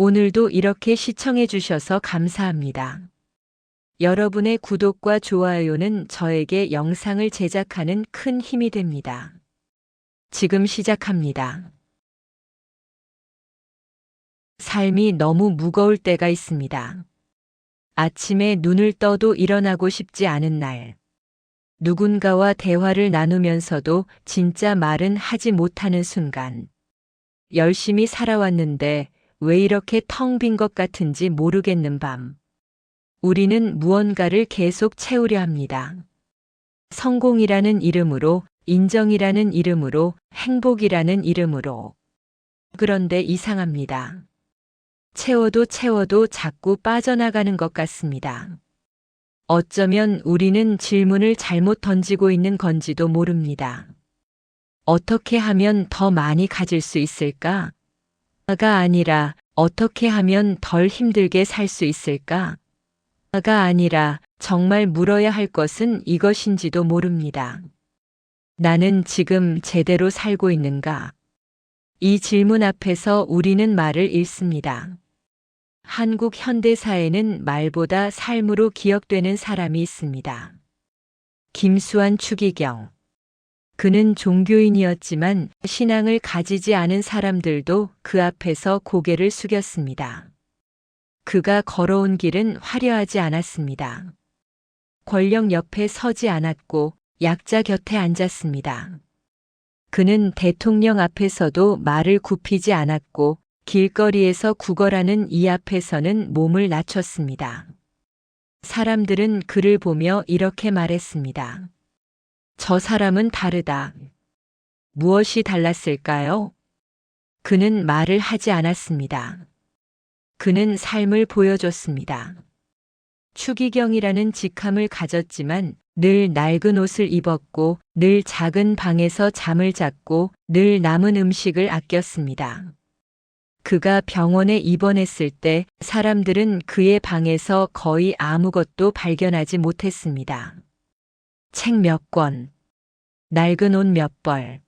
오늘도 이렇게 시청해 주셔서 감사합니다. 여러분의 구독과 좋아요는 저에게 영상을 제작하는 큰 힘이 됩니다. 지금 시작합니다. 삶이 너무 무거울 때가 있습니다. 아침에 눈을 떠도 일어나고 싶지 않은 날. 누군가와 대화를 나누면서도 진짜 말은 하지 못하는 순간. 열심히 살아왔는데 왜 이렇게 텅 빈 것 같은지 모르겠는 밤. 우리는 무언가를 계속 채우려 합니다. 성공이라는 이름으로, 인정이라는 이름으로, 행복이라는 이름으로. 그런데 이상합니다. 채워도 채워도 자꾸 빠져나가는 것 같습니다. 어쩌면 우리는 질문을 잘못 던지고 있는 건지도 모릅니다. 어떻게 하면 더 많이 가질 수 있을까? 가 아니라 어떻게 하면 덜 힘들게 살 수 있을까? 가 아니라 정말 물어야 할 것은 이것인지도 모릅니다. 나는 지금 제대로 살고 있는가? 이 질문 앞에서 우리는 말을 잃습니다. 한국 현대사에는 말보다 삶으로 기억되는 사람이 있습니다. 김수환 추기경. 그는 종교인이었지만 신앙을 가지지 않은 사람들도 그 앞에서 고개를 숙였습니다. 그가 걸어온 길은 화려하지 않았습니다. 권력 옆에 서지 않았고 약자 곁에 앉았습니다. 그는 대통령 앞에서도 말을 굽히지 않았고 길거리에서 구걸하는 이 앞에서는 몸을 낮췄습니다. 사람들은 그를 보며 이렇게 말했습니다. 저 사람은 다르다. 무엇이 달랐을까요? 그는 말을 하지 않았습니다. 그는 삶을 보여줬습니다. 추기경이라는 직함을 가졌지만 늘 낡은 옷을 입었고 늘 작은 방에서 잠을 잤고 늘 남은 음식을 아꼈습니다. 그가 병원에 입원했을 때 사람들은 그의 방에서 거의 아무것도 발견하지 못했습니다. 책 몇 권, 낡은 옷 몇 벌,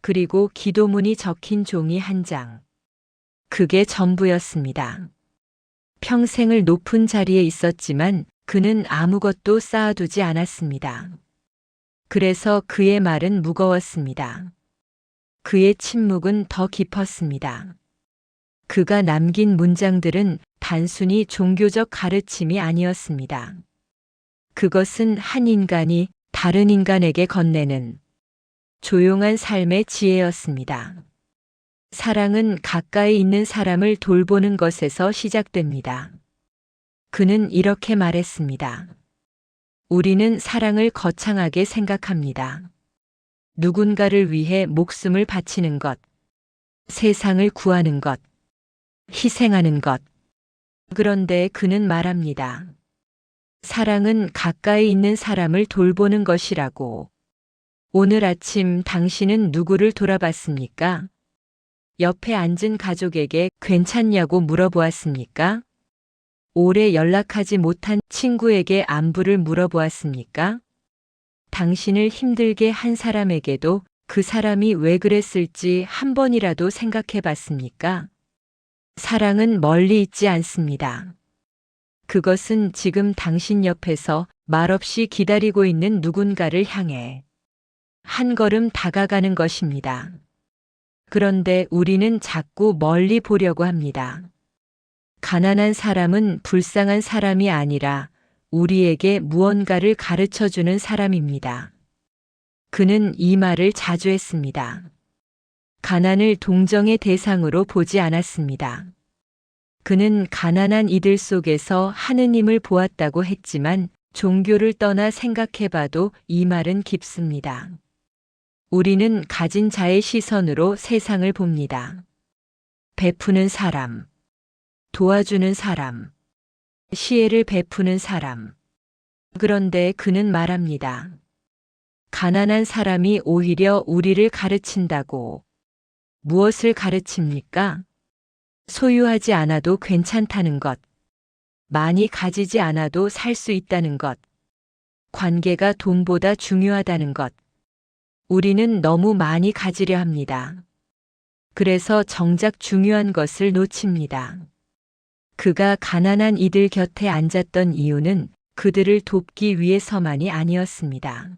그리고 기도문이 적힌 종이 한 장. 그게 전부였습니다. 평생을 높은 자리에 있었지만 그는 아무것도 쌓아두지 않았습니다. 그래서 그의 말은 무거웠습니다. 그의 침묵은 더 깊었습니다. 그가 남긴 문장들은 단순히 종교적 가르침이 아니었습니다. 그것은 한 인간이 다른 인간에게 건네는 조용한 삶의 지혜였습니다. 사랑은 가까이 있는 사람을 돌보는 것에서 시작됩니다. 그는 이렇게 말했습니다. 우리는 사랑을 거창하게 생각합니다. 누군가를 위해 목숨을 바치는 것, 세상을 구하는 것, 희생하는 것. 그런데 그는 말합니다. 사랑은 가까이 있는 사람을 돌보는 것이라고. 오늘 아침 당신은 누구를 돌아봤습니까? 옆에 앉은 가족에게 괜찮냐고 물어보았습니까? 오래 연락하지 못한 친구에게 안부를 물어보았습니까? 당신을 힘들게 한 사람에게도 그 사람이 왜 그랬을지 한 번이라도 생각해 봤습니까? 사랑은 멀리 있지 않습니다. 그것은 지금 당신 옆에서 말없이 기다리고 있는 누군가를 향해 한 걸음 다가가는 것입니다. 그런데 우리는 자꾸 멀리 보려고 합니다. 가난한 사람은 불쌍한 사람이 아니라 우리에게 무언가를 가르쳐 주는 사람입니다. 그는 이 말을 자주 했습니다. 가난을 동정의 대상으로 보지 않았습니다. 그는 가난한 이들 속에서 하느님을 보았다고 했지만 종교를 떠나 생각해봐도 이 말은 깊습니다. 우리는 가진 자의 시선으로 세상을 봅니다. 베푸는 사람, 도와주는 사람, 시혜를 베푸는 사람. 그런데 그는 말합니다. 가난한 사람이 오히려 우리를 가르친다고. 무엇을 가르칩니까? 소유하지 않아도 괜찮다는 것. 많이 가지지 않아도 살 수 있다는 것. 관계가 돈보다 중요하다는 것. 우리는 너무 많이 가지려 합니다. 그래서 정작 중요한 것을 놓칩니다. 그가 가난한 이들 곁에 앉았던 이유는 그들을 돕기 위해서만이 아니었습니다.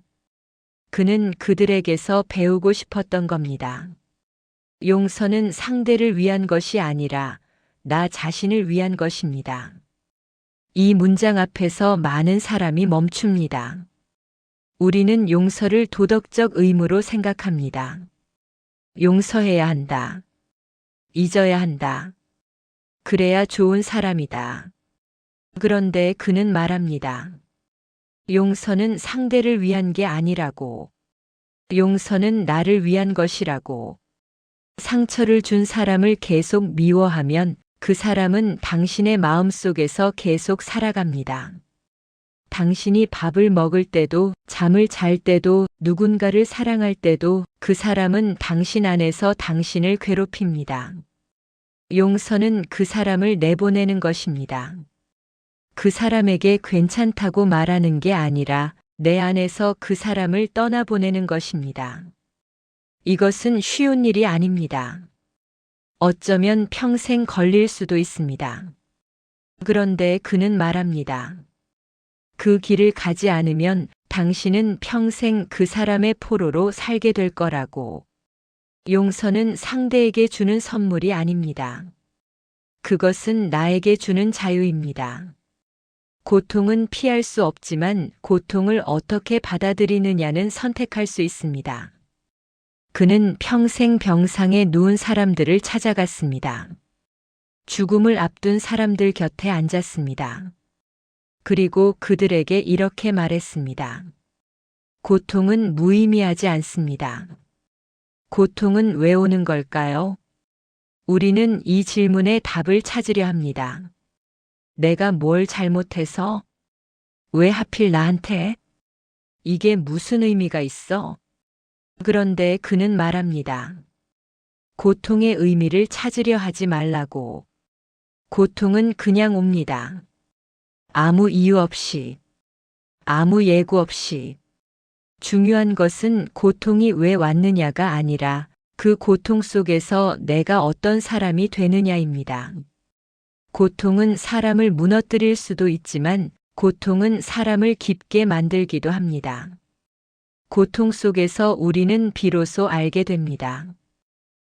그는 그들에게서 배우고 싶었던 겁니다. 용서는 상대를 위한 것이 아니라 나 자신을 위한 것입니다. 이 문장 앞에서 많은 사람이 멈춥니다. 우리는 용서를 도덕적 의무로 생각합니다. 용서해야 한다. 잊어야 한다. 그래야 좋은 사람이다. 그런데 그는 말합니다. 용서는 상대를 위한 게 아니라고. 용서는 나를 위한 것이라고. 상처를 준 사람을 계속 미워하면 그 사람은 당신의 마음 속에서 계속 살아갑니다. 당신이 밥을 먹을 때도, 잠을 잘 때도, 누군가를 사랑할 때도 그 사람은 당신 안에서 당신을 괴롭힙니다. 용서는 그 사람을 내보내는 것입니다. 그 사람에게 괜찮다고 말하는 게 아니라 내 안에서 그 사람을 떠나보내는 것입니다. 이것은 쉬운 일이 아닙니다. 어쩌면 평생 걸릴 수도 있습니다. 그런데 그는 말합니다. 그 길을 가지 않으면 당신은 평생 그 사람의 포로로 살게 될 거라고. 용서는 상대에게 주는 선물이 아닙니다. 그것은 나에게 주는 자유입니다. 고통은 피할 수 없지만 고통을 어떻게 받아들이느냐는 선택할 수 있습니다. 그는 평생 병상에 누운 사람들을 찾아갔습니다. 죽음을 앞둔 사람들 곁에 앉았습니다. 그리고 그들에게 이렇게 말했습니다. 고통은 무의미하지 않습니다. 고통은 왜 오는 걸까요? 우리는 이 질문에 답을 찾으려 합니다. 내가 뭘 잘못해서? 왜 하필 나한테? 이게 무슨 의미가 있어? 그런데 그는 말합니다. 고통의 의미를 찾으려 하지 말라고. 고통은 그냥 옵니다. 아무 이유 없이. 아무 예고 없이. 중요한 것은 고통이 왜 왔느냐가 아니라 그 고통 속에서 내가 어떤 사람이 되느냐입니다. 고통은 사람을 무너뜨릴 수도 있지만 고통은 사람을 깊게 만들기도 합니다. 고통 속에서 우리는 비로소 알게 됩니다.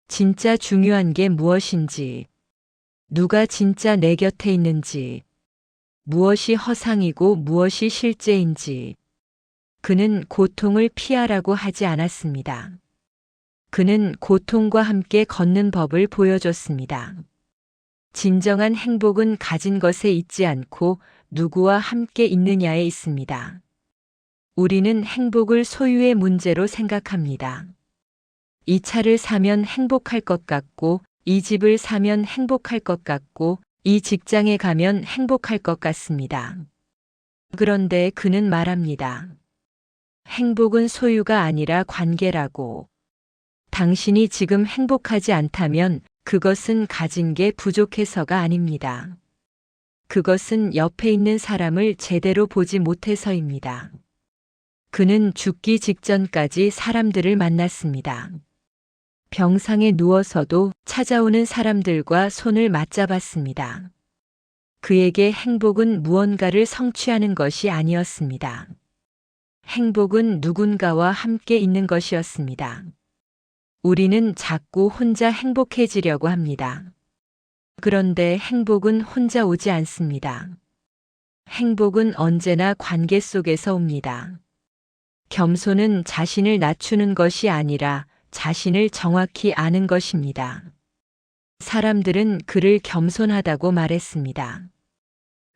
진짜 중요한 게 무엇인지, 누가 진짜 내 곁에 있는지, 무엇이 허상이고 무엇이 실제인지, 그는 고통을 피하라고 하지 않았습니다. 그는 고통과 함께 걷는 법을 보여줬습니다. 진정한 행복은 가진 것에 있지 않고 누구와 함께 있느냐에 있습니다. 우리는 행복을 소유의 문제로 생각합니다. 이 차를 사면 행복할 것 같고, 이 집을 사면 행복할 것 같고, 이 직장에 가면 행복할 것 같습니다. 그런데 그는 말합니다. 행복은 소유가 아니라 관계라고. 당신이 지금 행복하지 않다면 그것은 가진 게 부족해서가 아닙니다. 그것은 옆에 있는 사람을 제대로 보지 못해서입니다. 그는 죽기 직전까지 사람들을 만났습니다. 병상에 누워서도 찾아오는 사람들과 손을 맞잡았습니다. 그에게 행복은 무언가를 성취하는 것이 아니었습니다. 행복은 누군가와 함께 있는 것이었습니다. 우리는 자꾸 혼자 행복해지려고 합니다. 그런데 행복은 혼자 오지 않습니다. 행복은 언제나 관계 속에서 옵니다. 겸손은 자신을 낮추는 것이 아니라 자신을 정확히 아는 것입니다. 사람들은 그를 겸손하다고 말했습니다.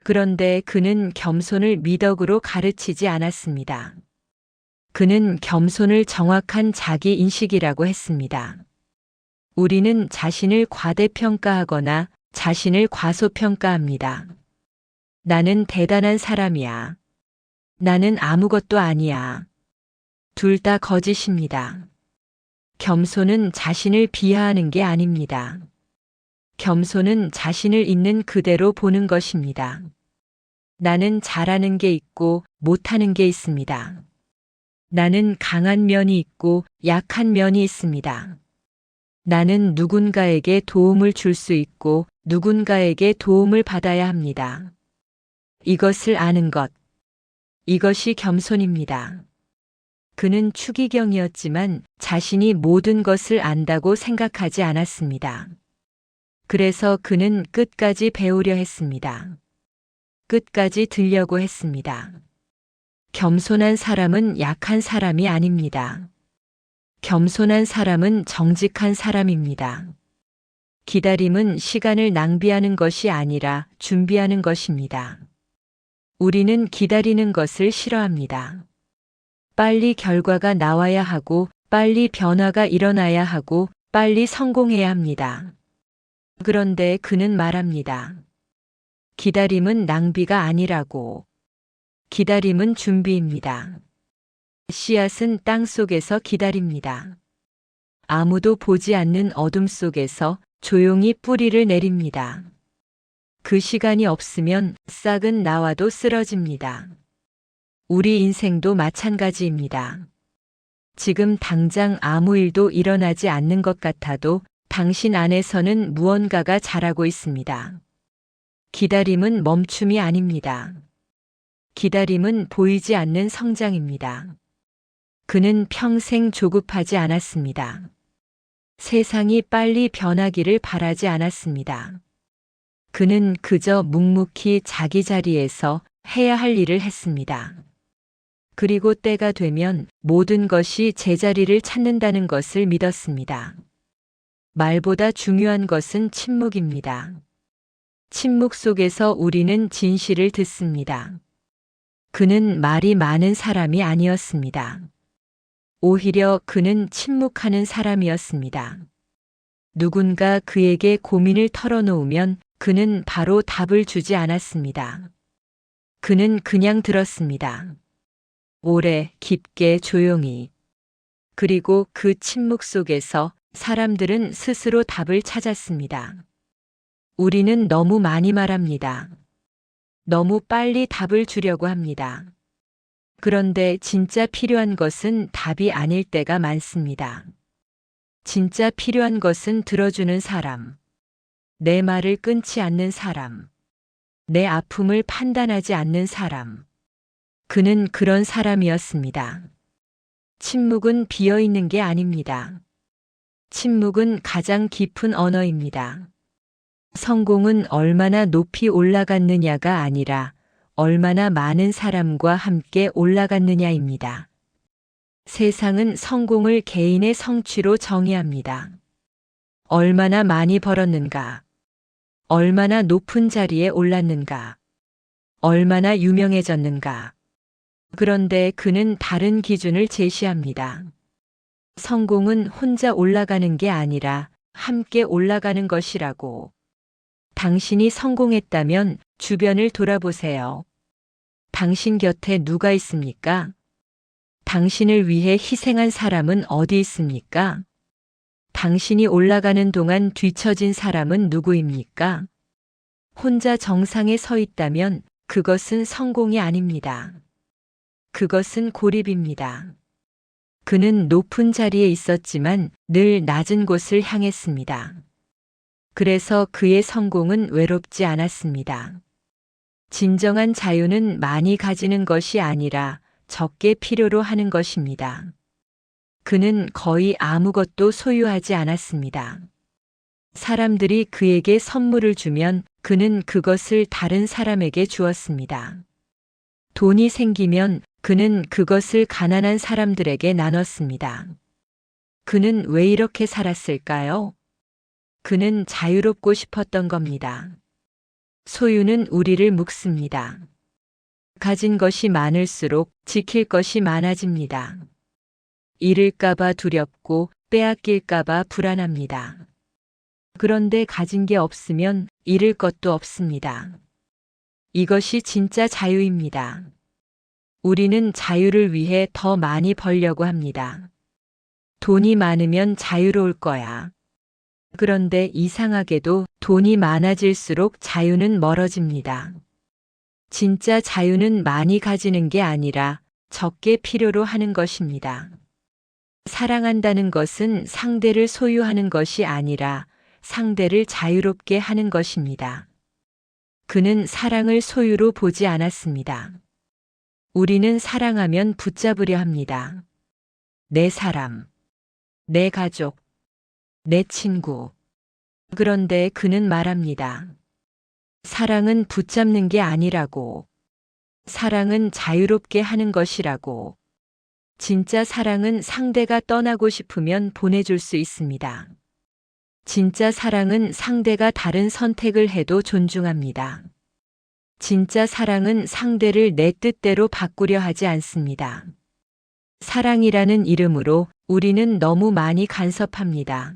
그런데 그는 겸손을 미덕으로 가르치지 않았습니다. 그는 겸손을 정확한 자기 인식이라고 했습니다. 우리는 자신을 과대평가하거나 자신을 과소평가합니다. 나는 대단한 사람이야. 나는 아무것도 아니야. 둘 다 거짓입니다. 겸손은 자신을 비하하는 게 아닙니다. 겸손은 자신을 있는 그대로 보는 것입니다. 나는 잘하는 게 있고 못하는 게 있습니다. 나는 강한 면이 있고 약한 면이 있습니다. 나는 누군가에게 도움을 줄 수 있고 누군가에게 도움을 받아야 합니다. 이것을 아는 것. 이것이 겸손입니다. 그는 추기경이었지만 자신이 모든 것을 안다고 생각하지 않았습니다. 그래서 그는 끝까지 배우려 했습니다. 끝까지 들려고 했습니다. 겸손한 사람은 약한 사람이 아닙니다. 겸손한 사람은 정직한 사람입니다. 기다림은 시간을 낭비하는 것이 아니라 준비하는 것입니다. 우리는 기다리는 것을 싫어합니다. 빨리 결과가 나와야 하고, 빨리 변화가 일어나야 하고, 빨리 성공해야 합니다. 그런데 그는 말합니다. 기다림은 낭비가 아니라고. 기다림은 준비입니다. 씨앗은 땅 속에서 기다립니다. 아무도 보지 않는 어둠 속에서 조용히 뿌리를 내립니다. 그 시간이 없으면 싹은 나와도 쓰러집니다. 우리 인생도 마찬가지입니다. 지금 당장 아무 일도 일어나지 않는 것 같아도 당신 안에서는 무언가가 자라고 있습니다. 기다림은 멈춤이 아닙니다. 기다림은 보이지 않는 성장입니다. 그는 평생 조급하지 않았습니다. 세상이 빨리 변하기를 바라지 않았습니다. 그는 그저 묵묵히 자기 자리에서 해야 할 일을 했습니다. 그리고 때가 되면 모든 것이 제자리를 찾는다는 것을 믿었습니다. 말보다 중요한 것은 침묵입니다. 침묵 속에서 우리는 진실을 듣습니다. 그는 말이 많은 사람이 아니었습니다. 오히려 그는 침묵하는 사람이었습니다. 누군가 그에게 고민을 털어놓으면 그는 바로 답을 주지 않았습니다. 그는 그냥 들었습니다. 오래, 깊게, 조용히. 그리고 그 침묵 속에서 사람들은 스스로 답을 찾았습니다. 우리는 너무 많이 말합니다. 너무 빨리 답을 주려고 합니다. 그런데 진짜 필요한 것은 답이 아닐 때가 많습니다. 진짜 필요한 것은 들어주는 사람. 내 말을 끊지 않는 사람. 내 아픔을 판단하지 않는 사람. 그는 그런 사람이었습니다. 침묵은 비어 있는 게 아닙니다. 침묵은 가장 깊은 언어입니다. 성공은 얼마나 높이 올라갔느냐가 아니라 얼마나 많은 사람과 함께 올라갔느냐입니다. 세상은 성공을 개인의 성취로 정의합니다. 얼마나 많이 벌었는가? 얼마나 높은 자리에 올랐는가? 얼마나 유명해졌는가? 그런데 그는 다른 기준을 제시합니다. 성공은 혼자 올라가는 게 아니라 함께 올라가는 것이라고. 당신이 성공했다면 주변을 돌아보세요. 당신 곁에 누가 있습니까? 당신을 위해 희생한 사람은 어디 있습니까? 당신이 올라가는 동안 뒤처진 사람은 누구입니까? 혼자 정상에 서 있다면 그것은 성공이 아닙니다. 그것은 고립입니다. 그는 높은 자리에 있었지만 늘 낮은 곳을 향했습니다. 그래서 그의 성공은 외롭지 않았습니다. 진정한 자유는 많이 가지는 것이 아니라 적게 필요로 하는 것입니다. 그는 거의 아무것도 소유하지 않았습니다. 사람들이 그에게 선물을 주면 그는 그것을 다른 사람에게 주었습니다. 돈이 생기면 그는 그것을 가난한 사람들에게 나눴습니다. 그는 왜 이렇게 살았을까요? 그는 자유롭고 싶었던 겁니다. 소유는 우리를 묶습니다. 가진 것이 많을수록 지킬 것이 많아집니다. 잃을까봐 두렵고 빼앗길까봐 불안합니다. 그런데 가진 게 없으면 잃을 것도 없습니다. 이것이 진짜 자유입니다. 우리는 자유를 위해 더 많이 벌려고 합니다. 돈이 많으면 자유로울 거야. 그런데 이상하게도 돈이 많아질수록 자유는 멀어집니다. 진짜 자유는 많이 가지는 게 아니라 적게 필요로 하는 것입니다. 사랑한다는 것은 상대를 소유하는 것이 아니라 상대를 자유롭게 하는 것입니다. 그는 사랑을 소유로 보지 않았습니다. 우리는 사랑하면 붙잡으려 합니다. 내 사람, 내 가족, 내 친구. 그런데 그는 말합니다. 사랑은 붙잡는 게 아니라고. 사랑은 자유롭게 하는 것이라고. 진짜 사랑은 상대가 떠나고 싶으면 보내줄 수 있습니다. 진짜 사랑은 상대가 다른 선택을 해도 존중합니다. 진짜 사랑은 상대를 내 뜻대로 바꾸려 하지 않습니다. 사랑이라는 이름으로 우리는 너무 많이 간섭합니다.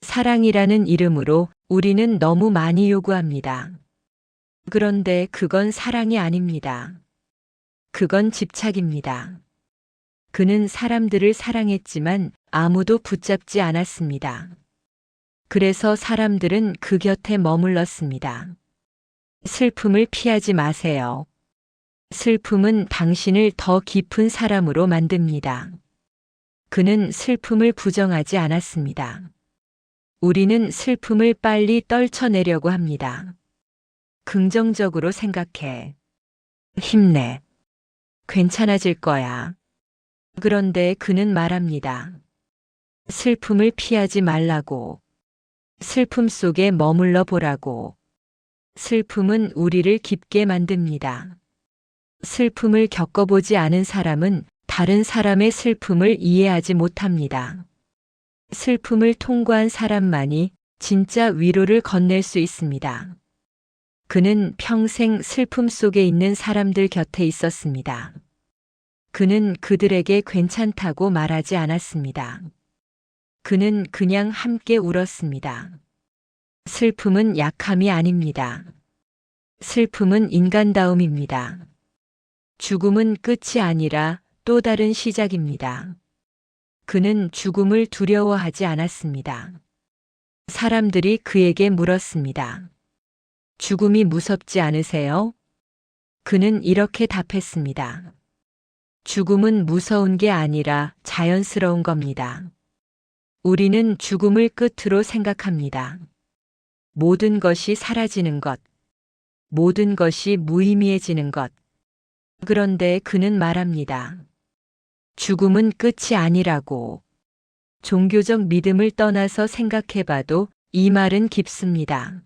사랑이라는 이름으로 우리는 너무 많이 요구합니다. 그런데 그건 사랑이 아닙니다. 그건 집착입니다. 그는 사람들을 사랑했지만 아무도 붙잡지 않았습니다. 그래서 사람들은 그 곁에 머물렀습니다. 슬픔을 피하지 마세요. 슬픔은 당신을 더 깊은 사람으로 만듭니다. 그는 슬픔을 부정하지 않았습니다. 우리는 슬픔을 빨리 떨쳐내려고 합니다. 긍정적으로 생각해. 힘내. 괜찮아질 거야. 그런데 그는 말합니다. 슬픔을 피하지 말라고. 슬픔 속에 머물러 보라고. 슬픔은 우리를 깊게 만듭니다. 슬픔을 겪어보지 않은 사람은 다른 사람의 슬픔을 이해하지 못합니다. 슬픔을 통과한 사람만이 진짜 위로를 건넬 수 있습니다. 그는 평생 슬픔 속에 있는 사람들 곁에 있었습니다. 그는 그들에게 괜찮다고 말하지 않았습니다. 그는 그냥 함께 울었습니다. 슬픔은 약함이 아닙니다. 슬픔은 인간다움입니다. 죽음은 끝이 아니라 또 다른 시작입니다. 그는 죽음을 두려워하지 않았습니다. 사람들이 그에게 물었습니다. 죽음이 무섭지 않으세요? 그는 이렇게 답했습니다. 죽음은 무서운 게 아니라 자연스러운 겁니다. 우리는 죽음을 끝으로 생각합니다. 모든 것이 사라지는 것, 모든 것이 무의미해지는 것. 그런데 그는 말합니다. 죽음은 끝이 아니라고. 종교적 믿음을 떠나서 생각해봐도 이 말은 깊습니다.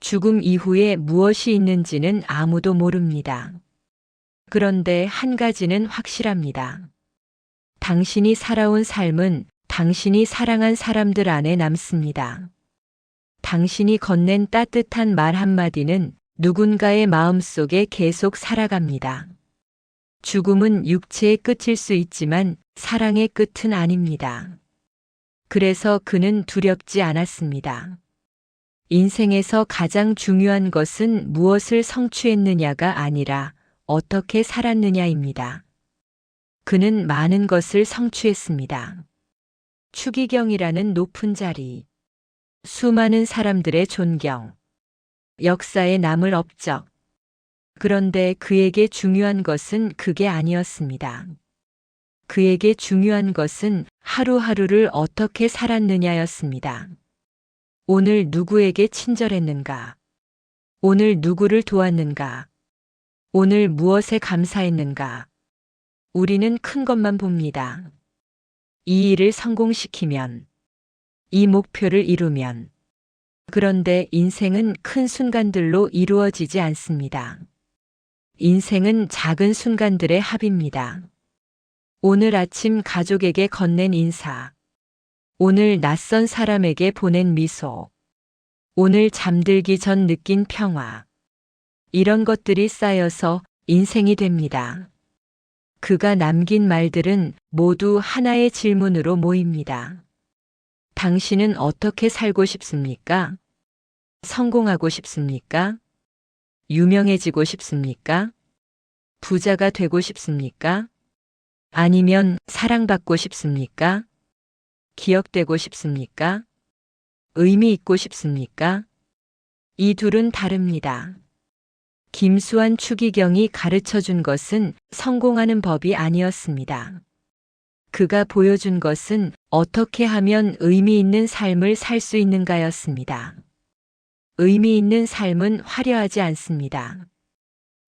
죽음 이후에 무엇이 있는지는 아무도 모릅니다. 그런데 한 가지는 확실합니다. 당신이 살아온 삶은 당신이 사랑한 사람들 안에 남습니다. 당신이 건넨 따뜻한 말 한마디는 누군가의 마음 속에 계속 살아갑니다. 죽음은 육체의 끝일 수 있지만 사랑의 끝은 아닙니다. 그래서 그는 두렵지 않았습니다. 인생에서 가장 중요한 것은 무엇을 성취했느냐가 아니라 어떻게 살았느냐입니다. 그는 많은 것을 성취했습니다. 추기경이라는 높은 자리, 수많은 사람들의 존경, 역사에 남을 업적. 그런데 그에게 중요한 것은 그게 아니었습니다. 그에게 중요한 것은 하루하루를 어떻게 살았느냐였습니다. 오늘 누구에게 친절했는가? 오늘 누구를 도왔는가? 오늘 무엇에 감사했는가? 우리는 큰 것만 봅니다. 이 일을 성공시키면, 이 목표를 이루면, 그런데 인생은 큰 순간들로 이루어지지 않습니다. 인생은 작은 순간들의 합입니다. 오늘 아침 가족에게 건넨 인사. 오늘 낯선 사람에게 보낸 미소. 오늘 잠들기 전 느낀 평화. 이런 것들이 쌓여서 인생이 됩니다. 그가 남긴 말들은 모두 하나의 질문으로 모입니다. 당신은 어떻게 살고 싶습니까? 성공하고 싶습니까? 유명해지고 싶습니까? 부자가 되고 싶습니까? 아니면 사랑받고 싶습니까? 기억되고 싶습니까? 의미 있고 싶습니까? 이 둘은 다릅니다. 김수환 추기경이 가르쳐 준 것은 성공하는 법이 아니었습니다. 그가 보여준 것은 어떻게 하면 의미 있는 삶을 살 수 있는가였습니다. 의미 있는 삶은 화려하지 않습니다.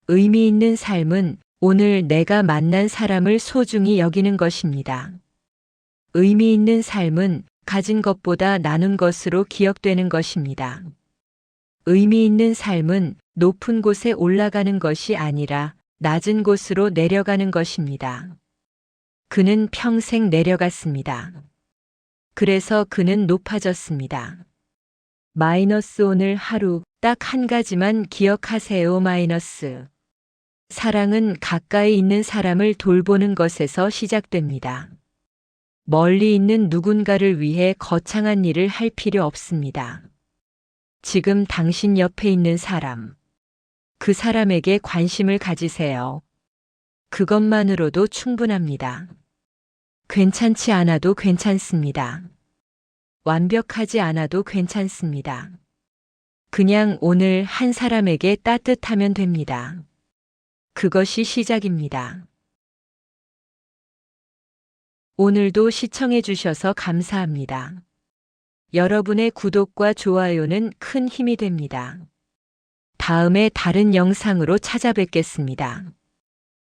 의미 있는 삶은 오늘 내가 만난 사람을 소중히 여기는 것입니다. 의미 있는 삶은 가진 것보다 나눈 것으로 기억되는 것입니다. 의미 있는 삶은 높은 곳에 올라가는 것이 아니라 낮은 곳으로 내려가는 것입니다. 그는 평생 내려갔습니다. 그래서 그는 높아졌습니다. 마이너스 오늘 하루 딱 한 가지만 기억하세요 마이너스. 사랑은 가까이 있는 사람을 돌보는 것에서 시작됩니다. 멀리 있는 누군가를 위해 거창한 일을 할 필요 없습니다. 지금 당신 옆에 있는 사람, 그 사람에게 관심을 가지세요. 그것만으로도 충분합니다. 괜찮지 않아도 괜찮습니다. 완벽하지 않아도 괜찮습니다. 그냥 오늘 한 사람에게 따뜻하면 됩니다. 그것이 시작입니다. 오늘도 시청해 주셔서 감사합니다. 여러분의 구독과 좋아요는 큰 힘이 됩니다. 다음에 다른 영상으로 찾아뵙겠습니다.